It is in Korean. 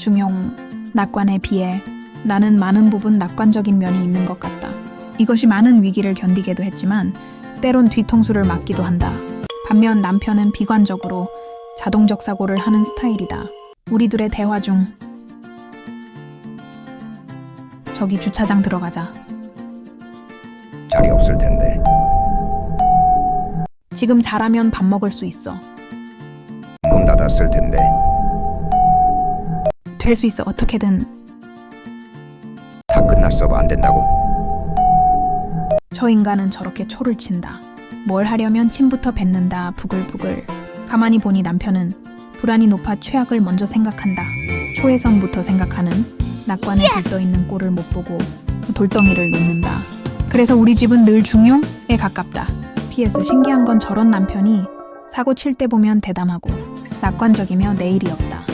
중용, 낙관에 비해 나는 많은 부분 낙관적인 면이 있는 것 같다. 이것이 많은 위기를 견디게도 했지만 때론 뒤통수를 맞기도 한다. 반면 남편은 비관적으로 자동적 사고를 하는 스타일이다. 우리들의 대화 중 저기 주차장 들어가자. 자리 없을 텐데 지금 잘하면 밥 먹을 수 있어. 문 닫았을 텐데 될 수 있어 어떻게든. 다 끝났어 안 된다고 저 인간은 저렇게 초를 친다. 뭘 하려면 침부터 뱉는다. 부글부글. 가만히 보니 남편은 불안이 높아 최악을 먼저 생각한다. 초해성부터 생각하는 낙관에 들떠 있는 꼴을 못 보고 돌덩이를 놓는다. 그래서 우리 집은 늘 중용에 가깝다. PS 신기한 건 저런 남편이 사고 칠 때 보면 대담하고 낙관적이며 내일이 없다.